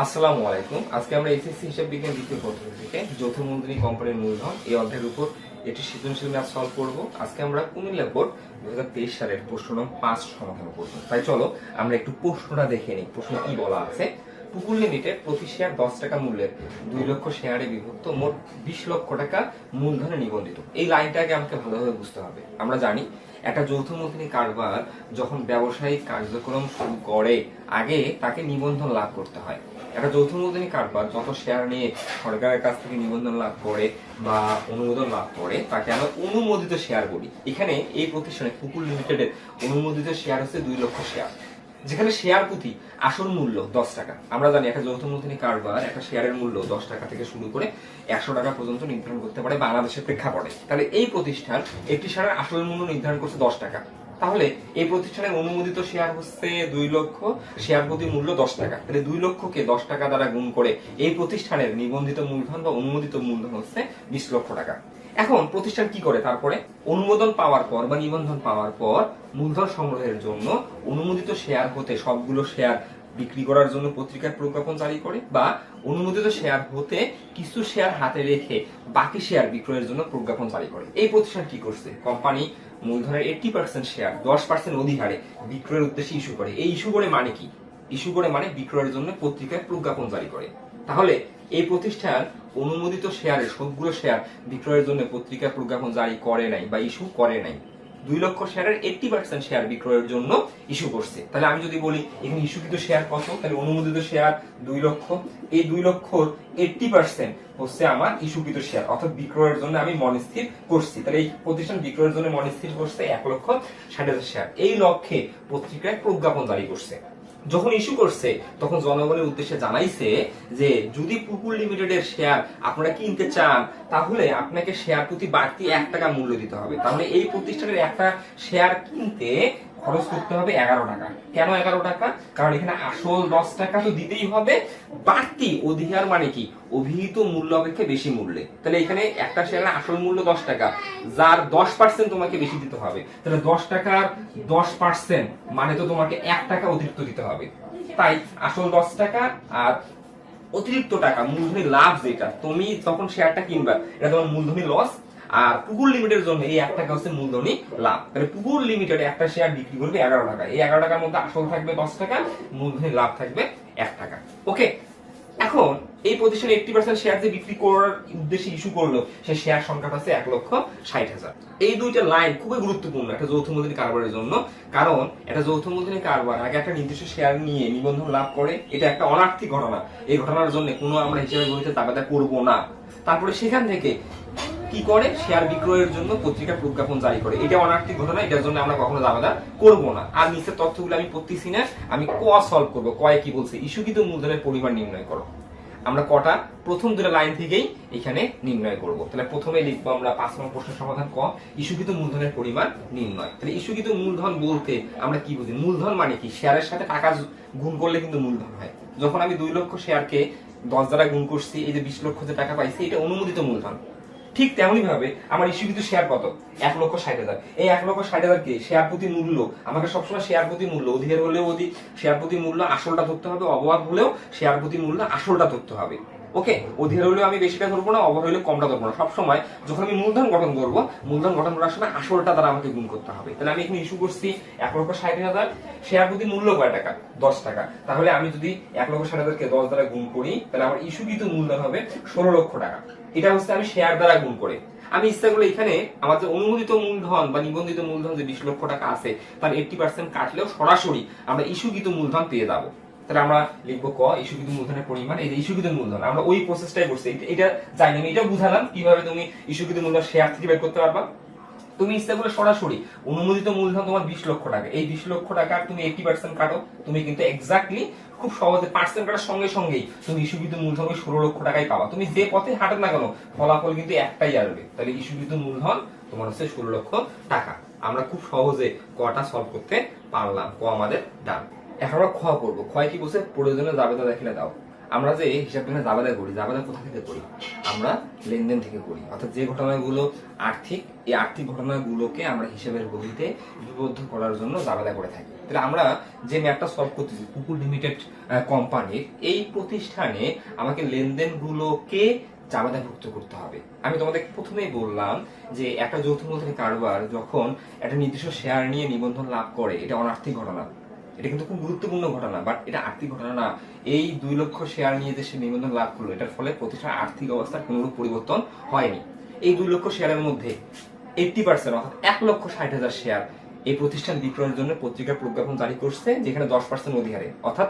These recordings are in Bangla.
আসসালামু আলাইকুম। আজকে আমরা এসএসসি হিসাব বিজ্ঞান দ্বিতীয় পদ্ধতি থেকে যৌথ মন্ত্রী কোম্পানির মূলধন এই অধ্যায়ের উপর এটি সৃজনশীল ম্যাথ সলভ করব। আজকে আমরা কুমিল্লা বোর্ড দু সালের প্রশ্ন নং পাঁচ সমাধান করব। তাই চলো, আমরা একটু প্রশ্নটা দেখে নিই, প্রশ্ন কি বলা আছে? পুকুর লিমিটেড প্রতি শেয়ার দশ টাকা মূল্যের দুই লক্ষ শেয়ারে বিভক্ত মোট বিশ লক্ষ টাকা মূলধনে নিবন্ধিত। এই লাইনটাকে আমাকে ভালোভাবে বুঝতে হবে। আমরা জানি, একটা যৌথ মূলধনী কারবার যখন ব্যবসায়িক কার্যক্রম শুরু করে, আগে তাকে নিবন্ধন লাভ করতে হয়। একটা যৌথ মূলধনী কারবার যত শেয়ার নিয়ে সরকারের কাছ থেকে নিবন্ধন লাভ করে বা অনুমোদন লাভ করে, তাকে আমরা অনুমোদিত শেয়ার বলি। এখানে এই প্রতিষ্ঠানে পুকুর লিমিটেডের অনুমোদিত শেয়ার হচ্ছে দুই লক্ষ শেয়ার যেখানে শেয়ার প্রতি আসল মূল্য দশ টাকা। আমরা জানি একটা যৌথ মূলধনী কারবার একটা শেয়ারের মূল্য দশ টাকা থেকে শুরু করে একশো টাকা পর্যন্ত নির্ধারণ করতে পারে বাংলাদেশের প্রেক্ষাপটে। তাহলে এই প্রতিষ্ঠান একটি শেয়ারের আসল মূল্য নির্ধারণ করছে দশ টাকা। তাহলে এই প্রতিষ্ঠানের অনুমোদিত শেয়ার হচ্ছে দুই লক্ষ শেয়ার প্রতি মূল্য দশ টাকা। তাহলে দুই লক্ষকে দশ টাকা দ্বারা গুণ করে এই প্রতিষ্ঠানের নিবন্ধিত মূলধন বা অনুমোদিত মূলধন হচ্ছে বিশ লক্ষ টাকা। এখন প্রতিষ্ঠান কি করে তারপরে? অনুমোদন পাওয়ার পর বা নিবন্ধন পাওয়ার পর মূলধন সংগ্রহের জন্য অনুমোদিত শেয়ার হতে সবগুলো শেয়ার বিক্রি করার জন্য পত্রিকার প্রজ্ঞাপন জারি করে বা অনুমোদিত শেয়ার হতে কিছু শেয়ার হাতে রেখে বাকি শেয়ার বিক্রয়ের জন্য প্রজ্ঞাপন জারি করে। এই প্রতিষ্ঠান কি করছে? কোম্পানি মূলধনের এইটি পার্সেন্ট শেয়ার দশ পার্সেন্ট অধিহারে বিক্রয়ের উদ্দেশ্যে ইস্যু করে। এই ইস্যু করে মানে কি? ইস্যু করে মানে বিক্রয়ের জন্য পত্রিকায় প্রজ্ঞাপন জারি করে। তাহলে এই প্রতিষ্ঠান অনুমোদিত শেয়ারের সবগুলো শেয়ার বিক্রয়ের জন্য পত্রিকায় প্রজ্ঞাপন জারি করে নাই বা ইস্যু করে নাই। দুই লক্ষ শেয়ারের এইটটি পার্সেন্ট শেয়ার বিক্রয়ের জন্য ইস্যু করছে। তাহলে আমি যদি বলি, এখানে ইস্যুকৃত শেয়ার কত? তাহলে অনুমোদিত শেয়ার দুই লক্ষ। এই দুই লক্ষর এইটটি পার্সেন্ট হচ্ছে আমার ইস্যুকৃত শেয়ার অর্থাৎ বিক্রয়ের জন্য আমি মনস্থির করছি। তাহলে এই প্রতিষ্ঠান বিক্রয়ের জন্য মনস্থির করছে এক লক্ষ ষাট হাজার শেয়ার এই লক্ষ্যে পত্রিকায় প্রজ্ঞাপন জারি করছে। যখন ইস্যু করছে, তখন জনগণের উদ্দেশ্যে জানাইছে যে, যদি পুকুর লিমিটেডের শেয়ার আপনারা কিনতে চান, তাহলে আপনাকে শেয়ার প্রতি বাড়তি এক টাকা মূল্য দিতে হবে। তাহলে এই প্রতিষ্ঠানের একটা শেয়ার কিনতে খরচ করতে হবে এগারো টাকা। কেন এগারো টাকা? কারণ এখানে আসল দশ টাকা তো দিতেই হবে। বাড়তি অধিকার মানে কি? অভিহিত মূল্য অপেক্ষা বেশি মূল্যে। তাহলে এখানে একটা শেয়ারের আসল মূল্য দশ টাকা। যার দশ পার্সেন্ট তোমাকে বেশি দিতে হবে। তাহলে দশ টাকার দশ পার্সেন্ট মানে তো তোমাকে এক টাকা অতিরিক্ত দিতে হবে। তাই আসল দশ টাকা আর অতিরিক্ত টাকা মূলধনী লাভ যেটা, তুমি তখন শেয়ারটা কিনবা, এটা তোমার মূলধনী লস আর পুকুর লিমিটের জন্য এই এক টাকা হচ্ছে মূলধনী লাভ। তাহলে পুকুর লিমিটেড একটা শেয়ার বিক্রি করবে এগারো টাকা এই এগারো টাকার মধ্যে আসল থাকবে দশ টাকা, মূলধনী লাভ থাকবে এক টাকা। ওকে এখন এই প্রতিষ্ঠান এইটটি পার্সেন্ট শেয়ার যে বিক্রি করার উদ্দেশ্যে ইস্যু করল সেই শেয়ার সংখ্যাটা হচ্ছে এক লক্ষ ষাট হাজার। এই দুইটা লাইন খুবই গুরুত্বপূর্ণ একটা যৌথ মূলধনী কারবারের জন্য। কারণ একটা যৌথ মূলধনী কারবার আগে একটা নির্দিষ্ট শেয়ার নিয়ে নিবন্ধন লাভ করে, এটা একটা অনার্থিক ঘটনা। এই ঘটনার জন্য কোনো আমরা হিসেবে গণিতে দাবাদা করব না। তারপরে সেখান থেকে কি করে? শেয়ার বিক্রয়ের জন্য পত্রিকা প্রজ্ঞাপন জারি করে। এটা অনার্থিক ঘটনা, এটার জন্য আমরা কখনো দাবাদা করব না। আর নিচের তথ্যগুলো আমি পড়তেছি না। আমি ক সলভ করব? কয়ে কি বলছে? ইস্যুকৃত মূলধনের পরিমাণ নির্ণয় করো। আমরা কটা প্রথম দুটো লাইন থেকেই এখানে নির্ণয় করব। তাহলে প্রথমে লিখব আমরা পাঁচ নম্বর প্রশ্নের সমাধান ক। ইস্যুকৃত মূলধনের পরিমাণ নির্ণয়। তাহলে ইস্যুকৃত মূলধন বলতে আমরা কি বুঝি? মূলধন মানে কি? শেয়ারের সাথে টাকা গুণ করলে কিন্তু মূলধন হয়। যখন আমি দুই লক্ষ শেয়ারকে দশ দ্বারা গুণ করছি, এই যে বিশ লক্ষ যে টাকা পাইছি, এটা অনুমোদিত মূলধন। ঠিক তেমনই ভাবে আমার ইস্যুকৃত শেয়ার কত এক লক্ষ ষাট হাজার। এই এক লক্ষ ষাট হাজার কে? শেয়ার প্রতি মূল্য। আমাকে সবসময় শেয়ার প্রতি মূল্য। অধিকার হলেও অধিক শেয়ার প্রতি মূল্য আসলটা ধরতে হবে, অবহার হলেও শেয়ার প্রতি মূল্য আসলটা ধরতে হবে। ওকে অধিকার হলেও আমি বেশিটা ধরবো না, অবহার হলেও কমটা ধরবো না। সবসময় যখন আমি মূলধন গঠন করব, মূলধন গঠন করার সময় আসলটা দ্বারা আমাকে গুণ করতে হবে। তাহলে আমি এখানে ইস্যু করছি এক লক্ষ ষাট হাজার। শেয়ার প্রতি মূল্য কয় টাকা? দশ টাকা। তাহলে আমি যদি এক লক্ষ ষাট হাজারকে দশ দ্বারা গুণ করি, তাহলে আমার ইস্যুকৃত মূলধন হবে ষোলো লক্ষ টাকা। এটা হচ্ছে আমি শেয়ার দ্বারা গুণ করে। আমি ইচ্ছা করলে এখানে আমার যে অনুমোদিত মূলধন বা নিবন্ধিত মূলধন যে বিশ লক্ষ টাকা আছে, তার এইটটি পার্সেন্ট কাটলেও সরাসরি আমরা ইস্যুকৃত মূলধন পেয়ে যাব। তাহলে আমরা লিখব ক, ইস্যুকৃত মূলধনের পরিমাণ, এই যে ইস্যুকৃত মূলধন, আমরা ওই প্রসেসটাই করছি। এটা- এটা জানি আমি এটা বুঝালাম, কীভাবে তুমি ইস্যুকৃত মূলধন শেয়ার থেকে বের করতে পারবা। তুমি ইচ্ছা করে সরাসরি অনুমোদিত মূলধন তোমার বিশ লক্ষ টাকা। এই বিশ লক্ষ টাকা তুমি এইটি পার্সেন্ট কাটো, তুমি কিন্তু এক্স্যাক্টলি খুব সহজে পার্সেন্ট কাটার সঙ্গে সঙ্গেই তুমি ইস্যুকৃত মূলধন ওই ষোলো লক্ষ টাকাই পাবা। তুমি যে পথে হাঁটো না কেন, ফলাফল কিন্তু একটাই আসবে। তাহলে ইস্যুকৃত মূলধন তোমার হচ্ছে ষোলো লক্ষ টাকা। আমরা খুব সহজে কটা সলভ করতে পারলাম, ক আমাদের ডান। এখন আমরা খ করব ক্ষয় কি বলছে? প্রয়োজনে যাবে তা দেখিলে দাও আমরা যে হিসাব বিজ্ঞানে জাবেদা করি, জাবেদা কোথা থেকে করি? আমরা লেনদেন থেকে করি। অর্থাৎ যে ঘটনাগুলো আর্থিক, এই আর্থিক ঘটনাগুলোকে আমরা হিসাবের বহিতে লিপিবদ্ধ করার জন্য জাবেদা করে থাকি। তাহলে আমরা যে ম্যাপটা সলভ করতেছি, কুকুর লিমিটেড কোম্পানির, এই প্রতিষ্ঠানে আমাকে লেনদেনগুলোকে জাবেদাভুক্ত করতে হবে। আমি তোমাদের প্রথমেই বললাম যে একটা যৌথ মূলধনী কারবার যখন একটা নির্দিষ্ট শেয়ার নিয়ে নিবন্ধন লাভ করে, এটা অনার্থিক ঘটনা। এটা কিন্তু খুব গুরুত্বপূর্ণ ঘটনা বাট এটা আর্থিক ঘটনা না। এই দুই লক্ষ শেয়ার নিয়ে যে সে নিবন্ধন লাভ করল, এটার ফলে প্রতিষ্ঠানের আর্থিক অবস্থার কোনোরূপ পরিবর্তন হয়নি। এই দুই লক্ষ শেয়ারের মধ্যে এইটটি পার্সেন্ট অর্থাৎ এক লক্ষ ষাট হাজার শেয়ার এই প্রতিষ্ঠান বিক্রয়ের জন্য পত্রিকার প্রজ্ঞাপন জারি করছে, যেখানে দশ পার্সেন্ট অধিহারে। অর্থাৎ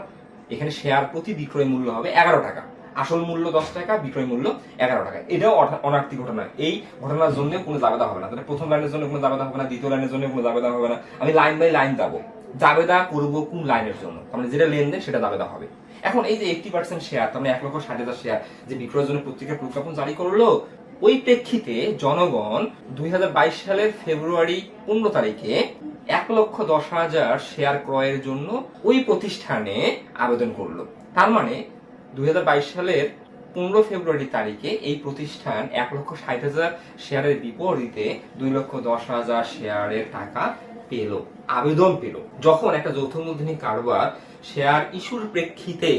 এখানে শেয়ার প্রতি বিক্রয় মূল্য হবে এগারো টাকা। আসল মূল্য দশ টাকা, বিক্রয় মূল্য এগারো টাকা। এটাও অনার্থিক ঘটনা। এই ঘটনার জন্য কোনো জাবেদা হবে না। তাহলে প্রথম লাইনের জন্য কোনো জাবেদা হবে না, দ্বিতীয় লাইনের জন্য কোনো জাবেদা হবে না। আমি লাইন বাই লাইন যাব। জাবেদা করব কোন লাইনের জন্য? মানে যেটা লেনদেন, সেটা জাবেদা হবে। এখন এই যে এইটটি পার্সেন্ট শেয়ার তার মানে এক লক্ষ ষাট হাজার শেয়ার যে বিক্রয়ের জন্য পত্রিকা প্রজ্ঞাপন জারি করল, ওই প্রেক্ষিতে জনগণ দুই সালের ফেব্রুয়ারি পনেরো তারিখে এক লক্ষ দশ হাজার শেয়ার ক্রয়ের জন্য ওই প্রতিষ্ঠানে আবেদন করল। তার মানে দুই হাজার বাইশ সালের পনেরো ফেব্রুয়ারি তারিখে এই প্রতিষ্ঠান এক লক্ষ ষাট হাজার শেয়ারের বিপরীতে দুই লক্ষ দশ হাজার শেয়ারের টাকা পেল, আবেদন পেল। যখন একটা যৌথ মূলধনী কারবার শেয়ার ইস্যুর প্রেক্ষিতে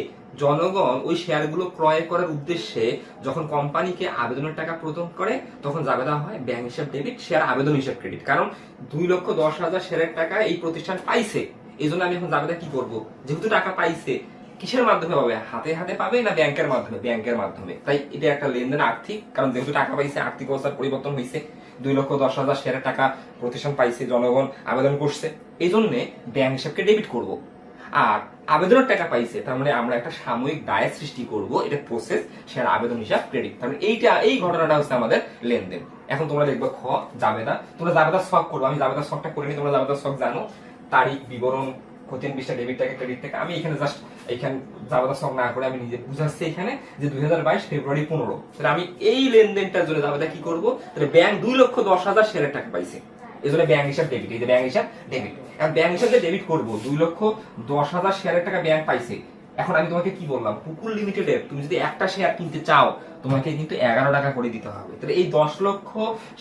জনগণ ওই শেয়ারগুলো ক্রয় করার উদ্দেশ্যে যখন কোম্পানিকে আবেদনের টাকা প্রদান করে, তখন জাবেদা হয় ব্যাংক হিসাব ডেবিট শেয়ার আবেদন হিসাব ক্রেডিট কারণ দুই লক্ষ দশ হাজার শেয়ারের টাকা এই প্রতিষ্ঠান পাইছে। এই জন্য আমি এখন জাবেদা কি করব? যেহেতু টাকা পাইছে কিসের মাধ্যমে পাবে হাতে হাতে পাবে না ব্যাংকের মাধ্যমে? ব্যাংকের মাধ্যমে। তাই এটা একটা লেনদেন আর্থিক, কারণ যেহেতু টাকা পাইছে, আর্থিক অবস্থার পরিবর্তন হয়েছে দুই লক্ষ দশ হাজার শেয়ারের টাকা প্রতিষ্ঠান পাইছে, জনগণ আবেদন করছে। এই ব্যাংক হিসাবকে ডেবিট করব। আর আবেদনের টাকা পাইছে, তার মানে আমরা একটা সাময়িক দায়ের সৃষ্টি করব। এটা প্রসেস শেয়ার আবেদন হিসাব ক্রেডিট তার মানে এইটা, এই ঘটনাটা হচ্ছে আমাদের লেনদেন। এখন তোমরা দেখবে খ, জাবেদা। তোমরা জাবেদার শখ করব। আমি জাবেদার শখটা করে তোমরা জাবেদার শখ জানো। তারিখ, বিবরণ, খতিয়ান বিশটা ডেবিট ক্রেডিট আমি এখানে জাস্ট এখানে জাবেদা শখ না করে আমি নিজে বুঝাচ্ছি এখানে যে দুই হাজার বাইশ ফেব্রুয়ারি পনেরো। তাহলে আমি এই লেনদেনটার জন্য জাবেদা কি করব? তাহলে ব্যাংক দুই লক্ষ দশ হাজার শেয়ারের টাকা পাইছে। এই জন্য ব্যাংক হিসাব ডেবিট এই যে ব্যাংক হিসাব ডেবিট এখন ব্যাংক হিসাব যে ডেবিট করব, দুই লক্ষ দশ হাজার শেয়ারের টাকা ব্যাংক পাইছে। এখন আমি তোমাকে কি বললাম? কুকুর লিমিটেডের তুমি যদি একটা শেয়ার কিনতে চাও, তোমাকে কিন্তু এগারো টাকা করে দিতে হবে। তাহলে এই দশ লক্ষ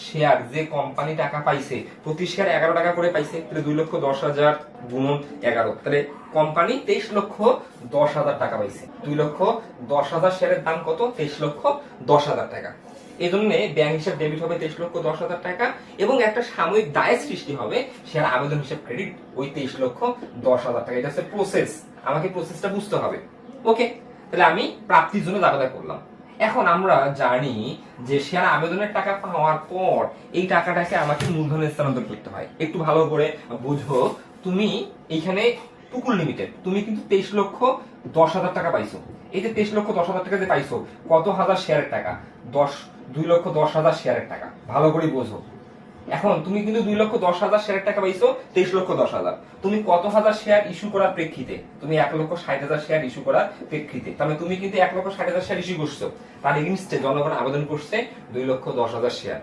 শেয়ার যে কোম্পানি টাকা পাইছে, প্রতি শেয়ার এগারো টাকা করে পাইছে, তাহলে দুই লক্ষ দশ হাজার গুণন এগারো। তাহলে কোম্পানি তেইশ লক্ষ দশ হাজার টাকা পাইছে। দুই লক্ষ দশ হাজার শেয়ারের দাম কত? তেইশ লক্ষ দশ হাজার টাকা। এই জন্য ব্যাংক হিসাব ডেবিট হবে তেইশ লক্ষ দশ হাজার টাকা এবং একটা সাময়িক দায়ের সৃষ্টি হবে শেয়ার আবেদন হিসাব ক্রেডিট ওই তেইশ লক্ষ দশ হাজার টাকা। এটা হচ্ছে প্রসেস আমাকে প্রসেসটা বুঝতে হবে। ওকে তাহলে আমি প্রাপ্তির জন্য দাবাদা করলাম। এখন আমরা জানি যে শেয়ার আবেদনের টাকা পাওয়ার পর এই টাকাটাকে আমাকে মূলধনে স্থানান্তর করতে হয়। একটু ভালো করে বুঝো। তুমি এইখানে পুকুর লিমিটেড তুমি কিন্তু তেইশ লক্ষ দশ হাজার টাকা পাইছো। এই যে তেইশ লক্ষ দশ হাজার টাকা যে পাইছো, কত হাজার শেয়ারের টাকা? দশ, দুই লক্ষ দশ হাজার শেয়ারের টাকা। ভালো করে বোঝো। এখন তুমি কিন্তু দুই লক্ষ দশ হাজার শেয়ারের টাকা পাইছো, তেইশ লক্ষ দশ হাজার। তুমি কত হাজার শেয়ার ইস্যু করার প্রেক্ষিতে? তুমি এক লক্ষ ষাট হাজার শেয়ার ইস্যু করার প্রেক্ষিতে। তাহলে তুমি কিন্তু এক লক্ষ ষাট হাজার শেয়ার ইস্যু করছ। তার এগেনস্টে জনগণ আবেদন করছে দুই লক্ষ দশ হাজার শেয়ার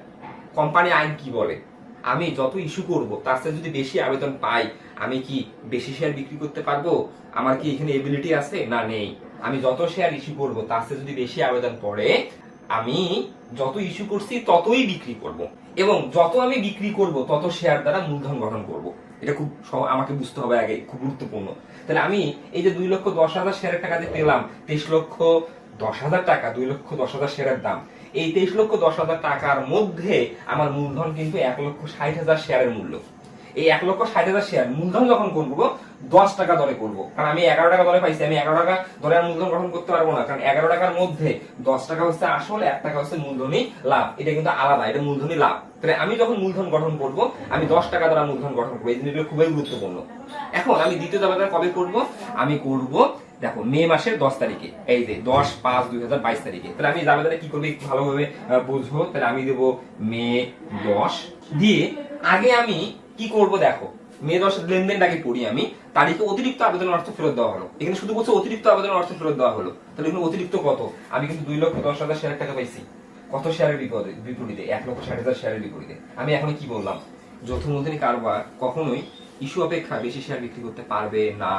কোম্পানি আইন কি বলে? আমি যত ইস্যু করব, তার সাথে যদি বেশি আবেদন পাই, আমি কি বেশি শেয়ার বিক্রি করতে পারব? আমার কি এখানে এবিলিটি আছে? না, নেই। আমি যত শেয়ার ইস্যু করব, তার সাথে যদি বেশি আবেদন পড়ে, আমি যত ইস্যু করছি, ততই বিক্রি করব। এবং যত আমি বিক্রি করব, তত শেয়ার দ্বারা মূলধন গঠন করব। এটা খুব আমাকে বুঝতে হবে আগে, খুব গুরুত্বপূর্ণ। তাহলে আমি এই যে দুই লক্ষ দশ হাজার শেয়ারের টাকা যে পেলাম, তেইশ লক্ষ দশ হাজার টাকা, দুই লক্ষ দশ হাজার শেয়ারের দাম। এই তেইশ লক্ষ দশ হাজার টাকার মধ্যে আমার মূলধন কিন্তু এক লক্ষ ষাট হাজার শেয়ারের মূল্য। এই এক লক্ষ ষাট হাজার শেয়ার মূলধন যখন করব দশ টাকা দরে করব। কারণ আমি এগারো টাকা দরে পাইছি, আমি এগারো টাকা দরে আর মূলধন গঠন করতে পারব না। কারণ এগারো টাকার মধ্যে দশ টাকা হচ্ছে আসল, এক টাকা হচ্ছে মূলধনী লাভ। এটা কিন্তু আলাদা, এটা মূলধনী লাভ। তাহলে আমি যখন মূলধন গঠন করব, আমি দশ টাকা দ্বারা মূলধন গঠন করব। এই জিনিসগুলো খুবই গুরুত্বপূর্ণ। এখন আমি দ্বিতীয় দাবাটা কবে করব? আমি করব, দেখো, মে মাসের দশ তারিখে। এই যে দশ পাঁচ দুই হাজার বাইশ তারিখে। তাহলে আমি জাবেদাটা কি করব ভালোভাবে বুঝব। তাহলে আমি দেবো মে দশ। দিয়ে আগে আমি কি করব দেখো? মে মাসের লেনদেনটাকে পড়ি আমি, তারিখে অতিরিক্ত আবেদনের অর্থ ফেরত দেওয়া হলো। এখানে শুধু বলছে অতিরিক্ত আবেদনের অর্থ ফেরত দেওয়া হলো। তাহলে এখানে অতিরিক্ত কত? আমি কিন্তু দুই লক্ষ দশ হাজার শেয়ার টাকা পাইছি। কত শেয়ারের বিপদে বিপরীতে? এক লক্ষ ষাট হাজার শেয়ারের বিপরীতে। আমি এখন কি বললাম? যৌথ মূলধনী কারবার কখনোই ইস্যু অপেক্ষা বেশি শেয়ার বিক্রি করতে পারবে না,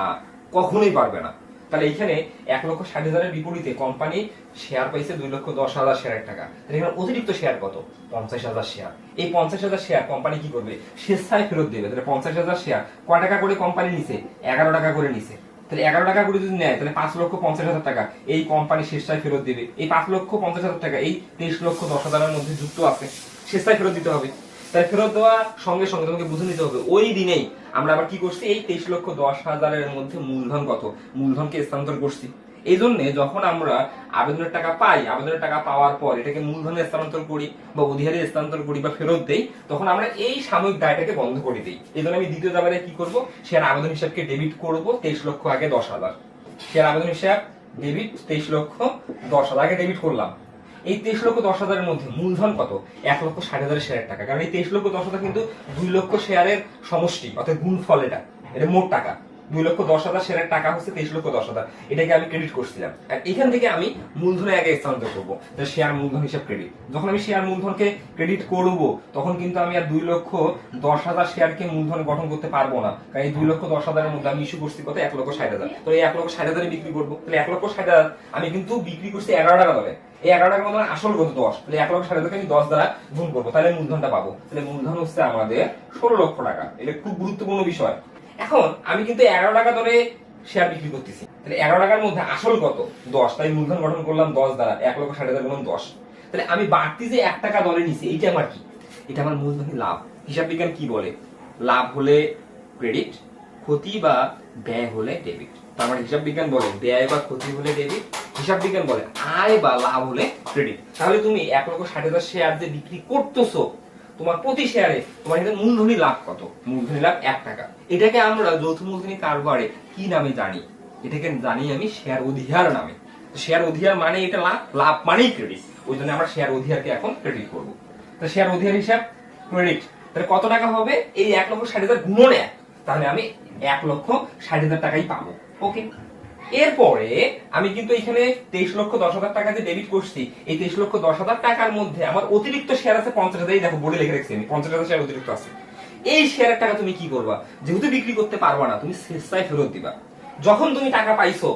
কখনোই পারবে না। তাহলে এখানে এক লক্ষ ষাট হাজারের বিপরীতে কোম্পানি শেয়ার পাইছে দুই লক্ষ দশ হাজার শেয়ারের টাকা। এখানে অতিরিক্ত শেয়ার কত? পঞ্চাশ হাজার শেয়ার এই পঞ্চাশ হাজার শেয়ার কোম্পানি কি করবে? স্বেচ্ছায় ফেরত দেবে। তাহলে পঞ্চাশ হাজার শেয়ার কয় টাকা করে কোম্পানি নিছে? এগারো টাকা করে নিছে। তাহলে এগারো টাকা করে যদি নেয়, তাহলে পাঁচ লক্ষ পঞ্চাশ হাজার টাকা এই কোম্পানি স্বেচ্ছায় ফেরত দেবে। এই পাঁচ লক্ষ পঞ্চাশ হাজার টাকা এই তেইশ লক্ষ দশ হাজারের মধ্যে যুক্ত আছে। স্বেচ্ছায় ফেরত দিতে হবে। তাই ফেরত দেওয়ার সঙ্গে সঙ্গে তোমাকে বুঝে নিতে হবে, ওই দিনেই আমরা আবার কি করছি? এই তেইশ লক্ষ দশ হাজারের মধ্যে মূলধন কত? মূলধনকে স্থানান্তর করছি। এই জন্য যখন আমরা আবেদনের টাকা পাই, আবেদনের টাকা পাওয়ার পর এটাকে মূলধনে স্থানান্তর করি বা অধিহারে স্থানান্তর করি বা ফেরত দেই, তখন আমরা এই সাময়িক দায়টাকে বন্ধ করে দিই। এই জন্য আমি দ্বিতীয় দাবারে কি করব? শেয়ার আবেদন হিসাবকে ডেবিট করব তেইশ লক্ষ আগে দশ হাজার। শেয়ার আবেদন হিসাব ডেবিট তেইশ লক্ষ দশ হাজার আগে ডেবিট করলাম। এই তেইশ লক্ষ দশ হাজারের মধ্যে মূলধন কত? এক লক্ষ ষাট হাজারের শেয়ারের টাকা। কারণ এই তেইশ লক্ষ দশ হাজার কিন্তু দুই লক্ষ শেয়ারের সমষ্টি, অর্থাৎ গুণফল এটা। এটা মোট টাকা। দুই লক্ষ দশ হাজার শেয়ারের টাকা হচ্ছে তেইশ লক্ষ দশ হাজার। এটাকে আমি ক্রেডিট করছিলাম। আর এখান থেকে আমি মূলধনে আগে স্থানান্তর করব। শেয়ার মূলধন হিসাব ক্রেডিট যখন আমি শেয়ার মূলধনকে ক্রেডিট করব, তখন কিন্তু আমি আর দুই লক্ষ দশ হাজার শেয়ারকে মূলধন গঠন করতে পারব না। কারণ এই দুই লক্ষ দশ হাজারের মধ্যে আমি ইস্যু করছি কত? এক লক্ষ ষাট হাজার। তো এই এক লক্ষ ষাট হাজারে বিক্রি করব। তাহলে এক লক্ষ ষাট হাজার আমি কিন্তু বিক্রি করছি এগারো টাকা দরে। এই এগারো মধ্যে আসল কত দশ। তাহলে এক লক্ষ হাজারকে আমি দশ দ্বারা গুণ করব, তাহলে মূলধনটা পাবো। তাহলে মূলধন হচ্ছে আমাদের ষোলো লক্ষ টাকা। এটা খুব গুরুত্বপূর্ণ বিষয়। এখন আমি কিন্তু এগারো টাকা দরে শেয়ার বিক্রি করতেছি। তাহলে এগারো টাকার মধ্যে আসল কত? দশ। তাই মূলধন গঠন করলাম দশ দ্বারা, এক লক্ষ ষাট হাজার গুণ দশ। তাহলে আমি বাড়তি যে এক টাকা দরে নিছি, এইটা আমার কি? এটা আমার মূলধনী লাভ। হিসাব বিজ্ঞান কি বলে? লাভ হলে ক্রেডিট ক্ষতি বা ব্যয় হলে ডেবিট তার মানে হিসাব বিজ্ঞান বলে, ব্যয় বা ক্ষতি হলে ডেবিট হিসাব বিজ্ঞান বলে, আয় বা লাভ হলে ক্রেডিট তাহলে তুমি এক লক্ষ ষাট হাজার শেয়ার যে বিক্রি করতেছো, তোমার প্রতি শেয়ারে তোমার এখানে মূলধনী লাভ কত? মূলধনী লাভ এক টাকা। এটাকে আমরা যৌথ মূলধনী কারবারে কি নামে জানি? এটাকে জানি আমি শেয়ার অধিহার নামে। শেয়ার অধিহার মানে এটা লাভ লাভ মানেই ক্রেডিট ওই জন্য আমরা শেয়ার অধিহারকে এখন ক্রেডিট করব। তো শেয়ার অধিহার হিসাব ক্রেডিট তাহলে কত টাকা হবে? এই এক লক্ষ ষাট হাজার গুণন এক। তাহলে আমি এক লক্ষ ষাট হাজার টাকাই পাবো। ওকে এরপরে আমি কিন্তু এখানে তেইশ লক্ষ দশ হাজার টাকা যে ডেবিট করছি, এই তেইশ লক্ষ দশ হাজার টাকার মধ্যে আমার অতিরিক্ত শেয়ার আছে পঞ্চাশ হাজার। দেখো বোর্ডে লিখে রেখেছি আমি, পঞ্চাশ হাজার শেয়ার অতিরিক্ত আছে। এই শেয়ারের টাকা তুমি কি করবা? যেহেতু বিক্রি করতে পারবা না, তুমি শেষটায় ফেরত দিবা। যখন তুমি টাকা পাইছো,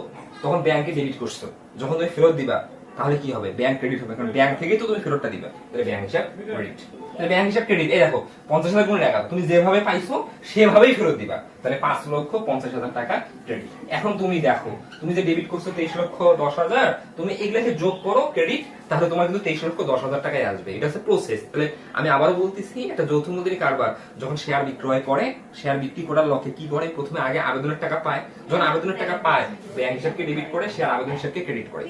তখন ব্যাংকে ডেবিট করছ। যখন তুমি ফেরত দিবা, তাহলে কি হবে? ব্যাংক ক্রেডিট হবে, কারণ ব্যাংক থেকেই তো তুমি ফেরতটা দিবা। তাহলে ব্যাংক হিসাব ক্রেডিট তাহলে ব্যাংক হিসাব ক্রেডিট এই দেখো, পঞ্চাশ হাজার গুণ টাকা, তুমি যেভাবে পাইছো, সেভাবেই ফেরত দিবা। তাহলে পাঁচ লক্ষ পঞ্চাশ হাজার টাকা ক্রেডিট এখন তুমি দেখো তুমি যে ডেবিট করছ তেইশ লক্ষ দশ হাজার তুমি এগুলাকে যোগ করো ক্রেডিট তাহলে তোমার কিন্তু তেইশ লক্ষ দশ হাজার টাকায় আসবে। এটা হচ্ছে প্রসেস তাহলে আমি আবারও বলতেছি একটা যৌথ মূলধনী কারবার। যখন শেয়ার বিক্রয় করে শেয়ার বিক্রি করার লক্ষ্যে কি করে? প্রথমে আগে আবেদনের টাকা পায়। যখন আবেদনের টাকা পায় ব্যাংক হিসাবকে ডেবিট করে শেয়ার আবেদন হিসাবকে ক্রেডিট করে।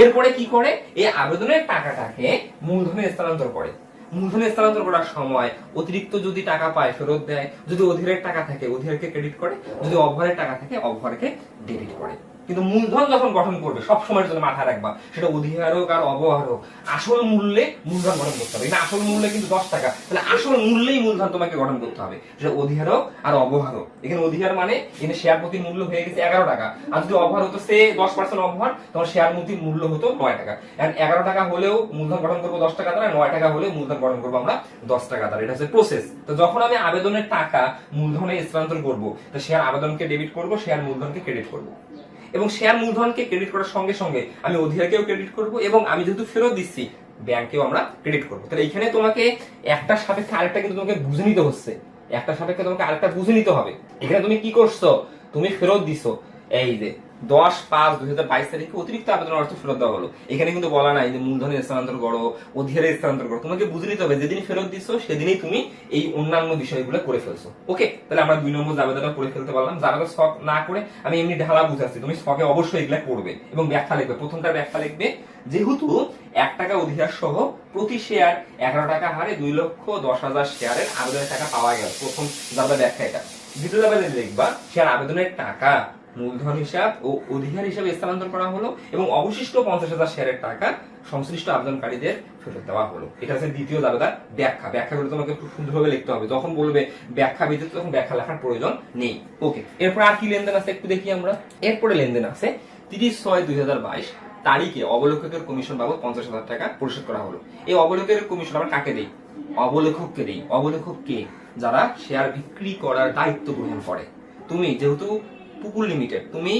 এরপরে কি করে? এই আবেদনের টাকাটাকে মূলধনে স্থানান্তর করে। মূলধনে স্থানান্তর করার সময় অতিরিক্ত যদি টাকা পায়, ফেরত দেয়, যদি অধীরের টাকা থাকে, অধীরকে ক্রেডিট করে, যদি অভরের টাকা থাকে অভরকে ডেবিট করে। কিন্তু মূলধন যখন গঠন করবে, সব সময়ের জন্য মাথায় রাখবা, সেটা অধিহার হোক আর অবহার হোক আসল মূল্যে মূলধন গঠন করতে হবে। আসল মূল্যে কিন্তু দশ টাকা। তাহলে আসল মূল্যেই মূলধন তোমাকে গঠন করতে হবে। সেটা অধিহার হোক আর অবহার হোক এখানে অধিহার মানে এখানে শেয়ার প্রতি মূল্য হয়ে গেছে এগারো টাকা। আর যদি অবহার হতো, সে দশ পার্সেন্ট অবহার তোমার শেয়ার প্রতি মূল্য হতো নয় টাকা। এখন এগারো টাকা হলেও মূলধন গঠন করব দশ টাকা দ্বারা, নয় টাকা হলেও মূলধন গঠন করব আমরা দশ টাকা দ্বারা। এটা হচ্ছে প্রসেস তো যখন আমি আবেদনের টাকা মূলধনে স্থানান্তর করব, তো শেয়ার আবেদনকে ডেবিট করব শেয়ার মূলধনকে ক্রেডিট করব। এবং শেয়ার মূলধনকে ক্রেডিট করার সঙ্গে সঙ্গে আমি অধিকারকেও ক্রেডিট করব এবং আমি যেহেতু ফেরত দিচ্ছি, ব্যাংকেও আমরা ক্রেডিট করব। তাহলে এখানে তোমাকে একটা সাপেক্ষে আরেকটা কিন্তু তোমাকে বুঝে নিতে হচ্ছে। একটা সাপেক্ষে তোমাকে আরেকটা বুঝে নিতে হবে। এখানে তুমি কি করছ? তুমি ফেরত দিছো। এই যে দশ পাঁচ দুই হাজার বাইশ তারিখে অতিরিক্ত আবেদন অর্থ ফেরত দেওয়া হলো। এখানে কিন্তু বলা নাই যে মূলধনের স্থানান্তর করো অধিকারের স্থানান্তর করো। তোমাকে বুঝে নিতে হবে যেদিন ফেরত দিছো, সেদিনই তুমি এই অন্যান্য বিষয়গুলো করে ফেলছো। ওকে তাহলে আমরা দুই নম্বর জাবেদাটা করে ফেলতে পারলাম জাবেদা স্টক না করে, আমি এমনি ঢালা বুঝাচ্ছি, তুমি স্টকে অবশ্যই এগুলা করবে এবং ব্যাখ্যা লিখবে। প্রথমটা ব্যাখ্যা লিখবে, যেহেতু এক টাকা অধিকার সহ প্রতি শেয়ার এগারো টাকা হারে দুই লক্ষ দশ হাজার শেয়ারের আবেদনের টাকা পাওয়া গেল। প্রথম জাবেদা ব্যাখ্যা এটা। দ্বিতীয় জাবেদা লিখবা শেয়ার আবেদনের টাকা। মূলধন হিসাব ও অধিকার হিসাবে স্থানান্তর করা হলো এবং অবশিষ্ট পঞ্চাশ হাজার শেয়ারের টাকা সংশ্লিষ্ট আবেদনকারীদের ফেরত দেওয়া হলো। এটা হচ্ছে দ্বিতীয় দাবেদার ব্যাখ্যা। করে তোমাকে খুব সুন্দরভাবে লিখতে হবে। যখন বলবে ব্যাখ্যা ব্যতীত তখন ব্যাখ্যা লেখার প্রয়োজন নেই। ওকে এরপর আর কি লেনদেন আছে একটু দেখি আমরা। এরপরে লেনদেন আছে। তিরিশ ছয় দুই হাজার বাইশ তারিখে অবলেখকের কমিশন বাবদ পঞ্চাশ হাজার টাকা পরিশোধ করা হলো। এই অবলেখকের কমিশন আমরা কাকে দেই অবলেখককে দেই অবলেখক কে? যারা শেয়ার বিক্রি করার দায়িত্ব গ্রহণ করে। তুমি যেহেতু পুকুর লিমিটেড তুমি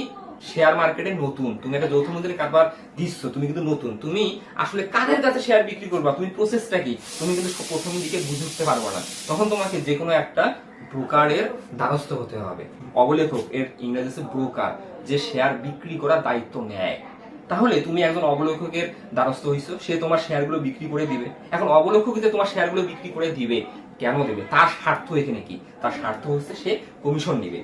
শেয়ার মার্কেটে নতুন। তুমি একটা যৌথ মূলধনী কারবার দিচ্ছ, তুমি কিন্তু নতুন। তুমি আসলে কাদের কাছে শেয়ার বিক্রি করবা? তুমি প্রসেসটা কি? তুমি কিন্তু প্রথম দিকে বুঝে উঠতে পারবে না। তখন তোমাকে যে কোনো একটা ব্রোকারের দ্বারস্থ হতে হবে। অবলেখক এর ইংরেজি হচ্ছে ব্রোকার যে শেয়ার বিক্রি করার দায়িত্ব নেয়। তাহলে তুমি একজন অবলেখকের দ্বারস্থ হইছো, সে তোমার শেয়ারগুলো বিক্রি করে দিবে। এখন অবলেখক যে তোমার শেয়ারগুলো বিক্রি করে দিবে। কেন দেবে? তার স্বার্থ এখানে কি? তার স্বার্থ হচ্ছে সে কমিশন নিবে।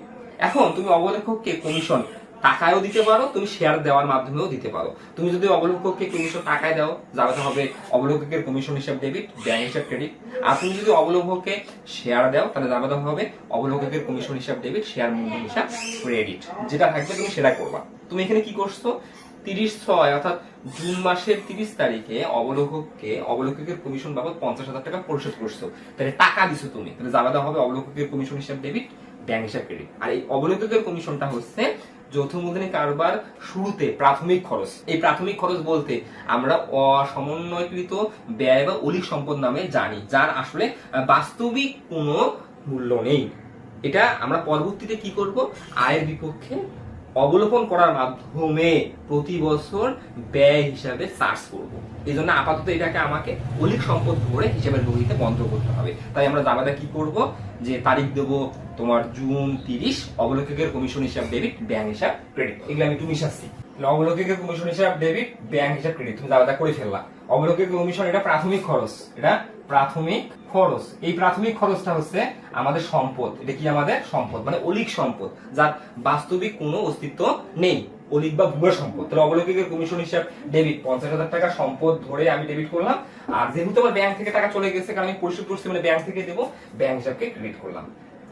এখন তুমি অবলেখককে কমিশন টাকায়ও দিতে পারো, তুমি শেয়ার দেওয়ার মাধ্যমেও দিতে পারো। তুমি যদি অবলেখককে কমিশন টাকায় দাও, যাবে হবে অবলেখকের কমিশন হিসাব ডেবিট ব্যাংক হিসাব ক্রেডিট আর তুমি যদি অবলেখককে শেয়ার দাও, তাহলে যাবে হবে অবলেখকের কমিশন হিসাব ডেবিট শেয়ার মূল্য হিসাব ক্রেডিট যেটা থাকবে তুমি সেটা করবা। তুমি এখানে কি করছ? তিরিশ ছয় অর্থাৎ জুন মাসের তিরিশ তারিখে অবলোকককে অবলোককের কমিশন বাবদ পঞ্চাশ হাজার টাকা পরিশোধ করছ। তাহলে টাকা দিছো তুমি, তাহলে জানাতে হবে অবলোককের কমিশন হিসাব ডেবিট ব্যাংক হিসাব ক্রেডিট আর এই অবলোককের কমিশনটা হচ্ছে যৌথ মূলধনী কারবার শুরুতে প্রাথমিক খরচ। এই প্রাথমিক খরচ বলতে আমরা অসমন্বয়কৃত ব্যয় বা অলিক সম্পদ নামে জানি, যার আসলে বাস্তবিক কোনো মূল্য নেই। এটা আমরা পরবর্তীতে কি করব? আয়ের বিপক্ষে অবলোকন করার মাধ্যমে প্রতি বছর ব্যয় হিসাবে চার্জ করব। এই জন্য আপাতত এটাকে আমাকে অলিক সম্পদ ধরে হিসাবের বহিতে বন্ধ করতে হবে। তাই আমরা জামাদা কি করব? যে তারিখ দেবো তোমার জুন তিরিশ অবলোককের কমিশন হিসাব ডেবিট ব্যাংক হিসাব ক্রেডিট এগুলো আমি একটু মিশাচ্ছি। তাহলে অবলোককের কমিশন হিসাব ডেবিট ব্যাংক হিসাব ক্রেডিট তুমি জামাদা করে ফেললা। অবলোকের কমিশন এটা প্রাথমিক খরচ। এটা প্রাথমিক খরচ। এই প্রাথমিক খরচটা হচ্ছে আমাদের সম্পদ। এটা কি আমাদের সম্পদ? মানে অলিক সম্পদ, যার বাস্তবিক কোনো অস্তিত্ব নেই। অলিক বা ভুয়া সম্পদ। তাহলে অবলোকিকের কমিশন হিসাব ডেবিট, পঞ্চাশ হাজার টাকা সম্পদ ধরে আমি ডেবিট করলাম। আর যেহেতু আমার ব্যাংক থেকে টাকা চলে গেছে, কারণ আমি পরিশোধ করছি মানে ব্যাংক থেকে দেবো ব্যাংক হিসাবকে ক্রেডিট করলাম।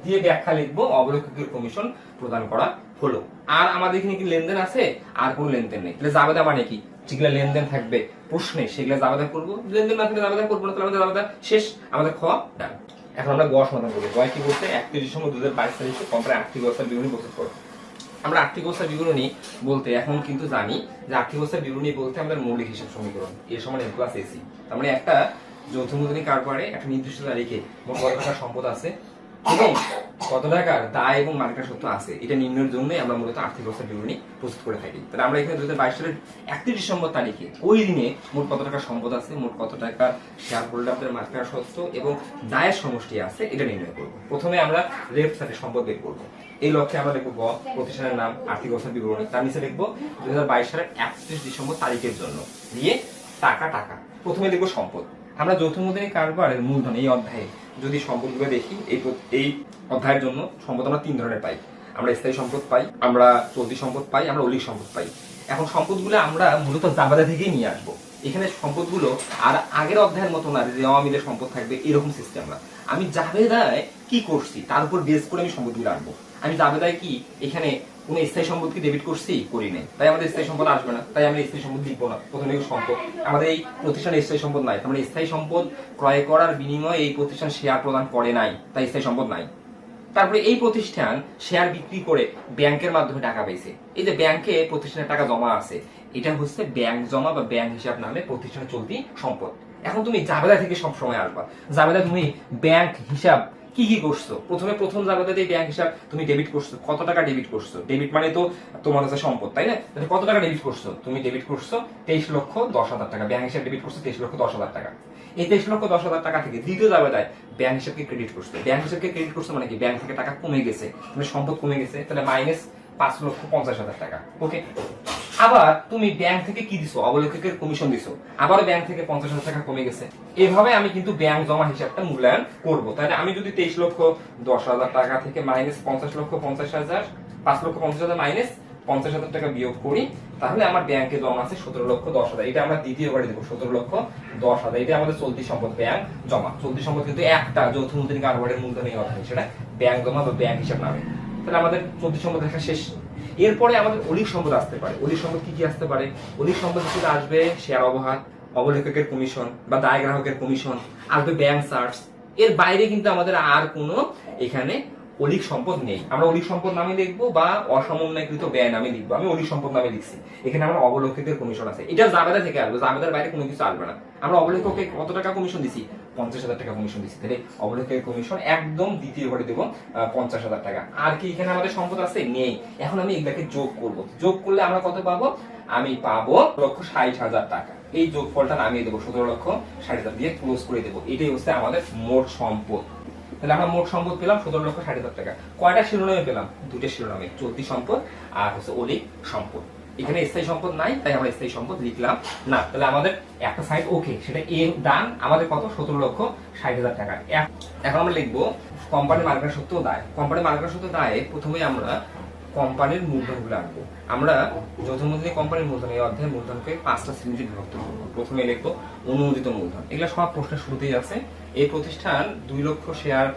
দিয়ে ব্যাখ্যা লিখব, অবলোকিকের কমিশন প্রদান করা হলো। আর আমাদের এখানে কি লেনদেন আছে? আর কোন লেনদেন নেই। তাহলে জাবেদা মানে কি? যেগুলো লেনদেন থাকবে, প্রশ্নে সেগুলো জাবেদা করব, লেনদেন না থাকলে জাবেদা করব না, তাহলে আমাদের জাবেদা শেষ, আমাদের খাওয়া ডান। এখন আমরা গড় সমাধান করব। গয় কি বলতে একত্রিশ ডিসেম্বর দু হাজার বাইশ তারিখে কোম্পানি আর্থিক অবস্থার বিবরণী প্রস্তুত করো। আমরা আর্থিক অবস্থার বিবরণী বলতে এখন কিন্তু জানি যে আর্থিক অবস্থার বিবরণী বলতে আমাদের মৌলিক হিসাব সমীকরণ এর সমান এম প্লাস এসি তার মানে একটা যৌথ মূলধনী কারবারে একটা নির্দিষ্ট তারিখে মোট কত টাকার সম্পদ আছে এবং কত টাকার, দায় এবং মালিকার সত্য আছে, এটা নির্ণয়ের জন্যই আমরা মূলত আর্থিক অবস্থার বিবরণী প্রস্তুত করে থাকি। তাহলে আমরা এখানে দু হাজার বাইশ সালের একত্রিশ ডিসেম্বর তারিখে ওই দিনে মোট কত টাকার সম্পদ আছে, মোট কত টাকার শেয়ার হোল্ডারদের মালিকার সত্য এবং দায়ের সমষ্টি আছে, এটা নির্ণয় করব। প্রথমে আমরা রেপ সাথে সম্পদ বের করব। এই লক্ষ্যে আমরা লিখব গ প্রতিষ্ঠানের নাম, আর্থিক অবস্থার বিবরণী। তার নিচে লিখব দুই হাজার বাইশ সালের একত্রিশ ডিসেম্বর তারিখের জন্য। দিয়ে টাকা টাকা। প্রথমে লিখব সম্পদ। আমরা যৌথ মূলধনী কারবারের মূলধন এই অধ্যায়ে যদি সম্পদগুলো দেখি, এই এই অধ্যায়ের জন্য সম্পদ আমরা তিন ধরনের পাই। আমরা স্থায়ী সম্পদ পাই, আমরা চলতি সম্পদ পাই, আমরা অলিক সম্পদ পাই। এখন সম্পদগুলো আমরা মূলত জাবাদা থেকেই নিয়ে আসব। এখানে সম্পদগুলো আর আগের অধ্যায়ের মতো না যে মিলে সম্পদ থাকবে, এরকম সিস্টেম না। আমি জাবেদায় কি করছি, তার উপর বেস করে আমি সম্পদগুলো আনব। আমি জাবেদায় কি, এখানে কোন স্থায়ী সম্পদ কি ডেবিট করছি? করি নাই। তাই আমাদের স্থায়ী সম্পদ আসবে না। তাই আমরা স্থায়ী সম্পদ লিখব না। প্রথমে সম্পদ। আমাদের এই প্রতিষ্ঠানে স্থায়ী সম্পদ নাই। তার মানে স্থায়ী সম্পদ ক্রয় করার বিনিময়ে এই প্রতিষ্ঠান শেয়ার প্রদান করে নাই। তাই স্থায়ী সম্পদ নাই। তারপরে এই প্রতিষ্ঠান শেয়ার বিক্রি করে ব্যাংকের মাধ্যমে টাকা পেয়েছে এই যে ব্যাংকে প্রতিষ্ঠানের টাকা জমা আছে, এটা হচ্ছে ব্যাংক জমা বা ব্যাংক হিসাব নামে প্রতিষ্ঠানের চলতি সম্পদ। এখন তুমি জাবেদা থেকে সব সময় আসবা। জাবেদা তুমি ব্যাংক হিসাব কি কি করছ? প্রথমে প্রথম জাবেদাতে ব্যাংক হিসাব তুমি ডেবিট করছ, কত টাকা ডেবিট করছ? ডেবিট মানে তো তোমার কাছে সম্পদ, তাই না? কত টাকা ডেবিট করছ? তুমি ডেবিট করছ তেইশ লক্ষ দশ হাজার টাকা ব্যাংক হিসাব ডেবিট করছ তেইশ লক্ষ দশ হাজার টাকা। এই তেইশ লক্ষ দশ হাজার টাকা থেকে দ্বিতীয় জাবেদায় ব্যাংক হিসাবকে ক্রেডিট করছ। ব্যাংক হিসাবকে ক্রেডিট করছ মানে কি? ব্যাংক থেকে টাকা কমে গেছে মানে সম্পদ কমে গেছে, তাহলে মাইনাস পাঁচ লক্ষ পঞ্চাশ হাজার টাকা। ওকে আবার তুমি ব্যাংক থেকে কি দিছো? অবলেখকের কমিশন দিছো। আবার ব্যাংক থেকে পঞ্চাশ হাজার টাকা কমে গেছে। এভাবে আমি কিন্তু ব্যাংক জমা হিসাবটা মূল্যায়ন করব। তাহলে আমি যদি তেইশ লক্ষ দশ হাজার টাকা থেকে মাইনাস পঞ্চাশ লক্ষ পঞ্চাশ হাজার, পাঁচ লক্ষ পঞ্চাশ হাজার মাইনাস পঞ্চাশ হাজার টাকা বিয়োগ করি, তাহলে আমার ব্যাংকে জমা আছে সতেরো লক্ষ দশ হাজার। এটা আমরা দ্বিতীয়বারে দেবো, সতেরো লক্ষ দশ হাজার। এটা আমাদের চলতি সম্পদ ব্যাংক জমা। চলতি সম্পদ কিন্তু একটা যৌথ মূলধনী কারবারের মূলধনী অর্থ। সেটা ব্যাংক জমা বা ব্যাংক হিসাব নামে। তাহলে আমাদের চলতি সম্পদ দেখা শেষ। এরপরে আমাদের অলিক সম্পদ আসতে পারে। অলিক সম্পদ কি কি আসতে পারে? অলিক সম্পদ হিসেবে আসবে শেয়ার অবহার, অবলেখকের কমিশন বা দায় গ্রাহকের কমিশন আসবে ব্যাংক চার্জ এর বাইরে কিন্তু আমাদের আর কোনো এখানে অলিক সম্পদ নেই। আমরা অলিক সম্পদ নামে লিখব বা অসমন্বয়কৃত ব্যয় নামে লিখব। আমি অলিক সম্পদ নামে লিখছি। এখানে আমরা অবলোকিতের কমিশন আছে। এটা জাবেদা থেকে আসবে। জাবেদার বাইরে কোনো কিছু আসবে না। আমরা অবলেখকে কত টাকা কমিশন দিছি? পঞ্চাশ হাজার টাকা কমিশন দিছি তাহলে অবলেখের কমিশন একদম দ্বিতীয় ঘরে দেবো পঞ্চাশ হাজার টাকা। আর কি এখানে আমাদের সম্পদ আছে? নেই। এখন আমি এগুলাকে যোগ করব। যোগ করলে আমরা কত পাবো? আমি পাবো লক্ষ ষাট হাজার টাকা। এই যোগফলটা নামিয়ে দেবো, সতেরো লক্ষ ষাট হাজার দিয়ে ক্লোজ করে দেবো। এটাই হচ্ছে আমাদের মোট সম্পদ। তাহলে আমরা মোট সম্পদ পেলাম সতেরো লক্ষ ষাট হাজার টাকা। কয়টা শিরোনামে পেলাম? দুটো শিরোনামে। চলতি সম্পদ আর হচ্ছে অলিক সম্পদ। এখানে স্থায়ী সম্পদ নাই, তাই আমরা স্থায়ী সম্পদ লিখলাম। না, তাহলে আমাদের একটা সাইড ওকে সেটা এ দান আমাদের কত? সতেরো লক্ষ ষাট হাজার টাকা। এখন আমরা লিখব কোম্পানির মার্কেট সত্ত্বেও দায়। কোম্পানির মার্কেট সত্ত্বেও দায়ে প্রথমে আমরা কোম্পানির মূলধনগুলো আনব। আমরা যৌথ মূলধনী কোম্পানির মূলধন, এই অধ্যায়ের মূলধনকে পাঁচটা শ্রেণীতে বিভক্ত করব। প্রথমে লিখব অনুমোদিত মূলধন। এগুলো সব প্রশ্নের শুরুতেই আছে। এই প্রতিষ্ঠান দুই লক্ষ শেয়ার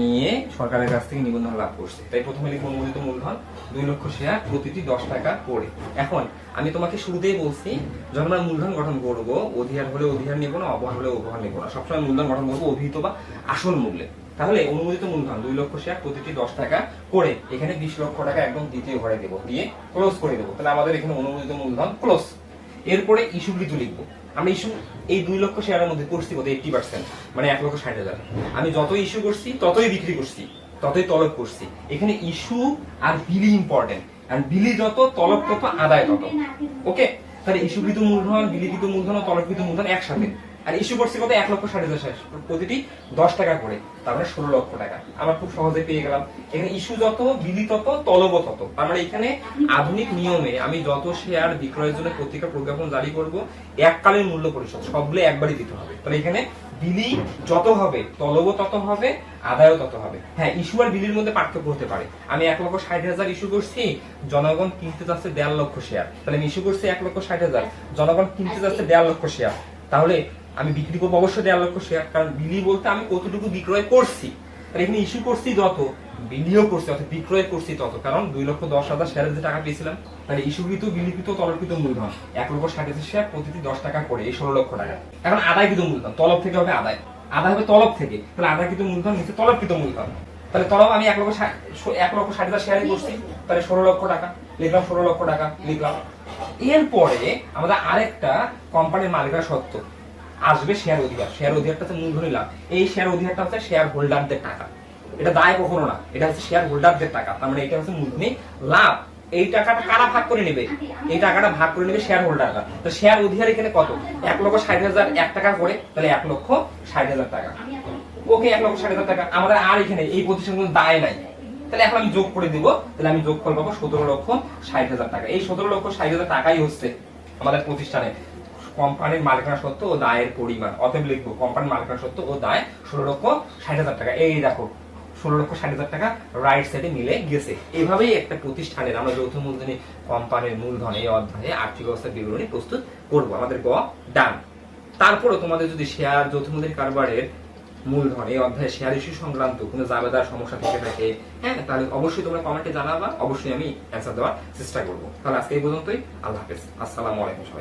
নিয়ে সরকারের কাছ থেকে নিবন্ধন লাভ করছে। তাই প্রথমে লিখব অনুমোদিত মূলধন, দুই লক্ষ শেয়ার প্রতিটি দশ টাকা করে। এখন আমি তোমাকে শুরুতেই বলছি, যখন আমরা মূলধন গঠন করব, অধিহার হলে অধিহার নেব না, অবহার হলে অবহার নেব না। সবসময় মূলধন গঠন করব অভিহিত বা আসল মূল্যে। তাহলে অনুমোদিত মূলধন, দুই লক্ষ শেয়ার, প্রতিটি দশ টাকা করে। এখানে বিশ লক্ষ টাকা একদম দ্বিতীয় ঘরে দেবো, দিয়ে ক্লোজ করে দেবো। তাহলে আমাদের এখানে অনুমোদিত মূলধন ক্লোজ এরপরে ইস্যুকৃত লিখব। আমরা ইস্যু এই দুই লক্ষ শেয়ারের মধ্যে করছি কত এইটটি পার্সেন্ট মানে এক লক্ষ ষাট হাজার। আমি যতই ইস্যু করছি, ততই বিক্রি করছি, ততই তলব করছি। এখানে ইস্যু আর বিলি ইম্পর্টেন্ট আর বিলি যত, তলব তত, আদায় তত। ওকে তাহলে ইস্যুকৃত মূলধন বিলিকৃত মূলধন ও তলবকৃত মূলধন একসাথে। আর ইস্যু করছি কত? এক লক্ষ হাজার শেষ। প্রতিটি দশ টাকা করে। তারপরে ষোলো লক্ষ টাকা। আমরা খুব সহজে পেয়ে গেলাম। এখানে ইস্যু যত, বিলি তত, তলব তত। তার মানে এখানে আধুনিক নিয়মে আমি যত শেয়ার বিক্রয়ের জন্য পত্রিকা প্রজ্ঞাপন জারি করব, এককালীন মূল্য পরিশোধ। সবগুলো একবারই দিতে হবে। তাহলে এখানে বিলি যত হবে, তলব তত হবে, আদায়ও তত হবে। হ্যাঁ ইস্যু আর বিলির মধ্যে পার্থক্য হতে পারে। আমি এক লক্ষ ষাট হাজার ইস্যু করছি, জনগণ কিনতে যাচ্ছে দেড় লক্ষ শেয়ার তাহলে আমি ইস্যু করছি এক লক্ষ ষাট হাজার, জনগণ কিনতে যাচ্ছে দেড় লক্ষ শেয়ার তাহলে আমি বিক্রি করব, অবশ্যই দেড় লক্ষ শেয়ার কারণ বিলি বলতে আমি কতটুকু বিক্রয় করছি তাহলে এখানে ইস্যু করছি যত, বিলিও করছি, অর্থাৎ বিক্রয় করছি তত, কারণ দুই লক্ষ দশ হাজার শেয়ারের যে টাকা পেয়েছিলাম, তাহলে ইস্যুকৃত বিলিকৃত তলবকৃত মূলধন। এক লক্ষ ষাট হাজার শেয়ার প্রতিটি দশ টাকা করে, এই ষোলো লক্ষ টাকা। এখন আদায়কৃত মূলধন, তলব থেকে হবে আদায়। আদায় হবে তলব থেকে, তাহলে আদায়কৃত মূলধন নিচে তলবকৃত মূলধন। তাহলে তলব আমি এক লক্ষ এক লক্ষ ষাট হাজার শেয়ারই করছি, তাহলে ষোলো লক্ষ টাকা, লিখলাম ষোলো লক্ষ টাকা, লিখলাম। এরপরে আমাদের আরেকটা কোম্পানির মালিকানা সত্ত্ব আসবে শেয়ার অধিকার। শেয়ার অধিকারটা হচ্ছে মূলধনী লাভ। এই শেয়ার অধিকারটা হচ্ছে শেয়ার হোল্ডারদের টাকা। এটা দায় কখনো না। এটা হচ্ছে শেয়ার হোল্ডারদের টাকা। তার মানে এটা হচ্ছে মূলধনী লাভ। এই টাকাটা কারা ভাগ করে নেবে? এই টাকাটা ভাগ করে নেবে শেয়ার হোল্ডাররা তো শেয়ার অধিকার এখানে কত? এক লক্ষ ষাট হাজার এক টাকা করে, তাহলে এক লক্ষ ষাট হাজার টাকা। ওকে, এক লক্ষ ষাট হাজার টাকা। আমাদের আর এখানে এই প্রতিষ্ঠানগুলো দায় নাই। তাহলে এখন আমি যোগ করে দিব। তাহলে আমি যোগ ফল পাবো সতেরো লক্ষ ষাট হাজার টাকা। এই সতেরো লক্ষ ষাট হাজার টাকাই হচ্ছে আমাদের প্রতিষ্ঠানে। কোম্পানির মালিকানা সত্ত্ব ও দায়ের পরিমাণ। অতএব লিখব, কোম্পানির মালিকানা সত্ত্ব ও দায় ষোলো লক্ষ ষাট হাজার টাকা। এই দেখো, ষোলো লক্ষ ষাট হাজার টাকা রাইট সাইডে মিলে গেছে। এভাবেই একটা প্রতিষ্ঠানের আমরা যৌথ মূলধনী কোম্পানির মূলধন এই অধ্যায়ে আর্থিক অবস্থার বিবরণী প্রস্তুত করব। আমাদের গ ডান তারপরে তোমাদের যদি শেয়ার যৌথ মূলধনী কারবারের মূলধন এই অধ্যায়ে শেয়ার ইস্যু সংক্রান্ত কোনো জাবেদার সমস্যা থেকে থাকে হ্যাঁ তাহলে অবশ্যই তোমরা কমেন্টে জানাবা। অবশ্যই আমি অ্যান্সার দেওয়ার চেষ্টা করব। তাহলে আজকে এই পর্যন্তই। আল্লাহ হাফেজ। আসসালামু আলাইকুম সবাই।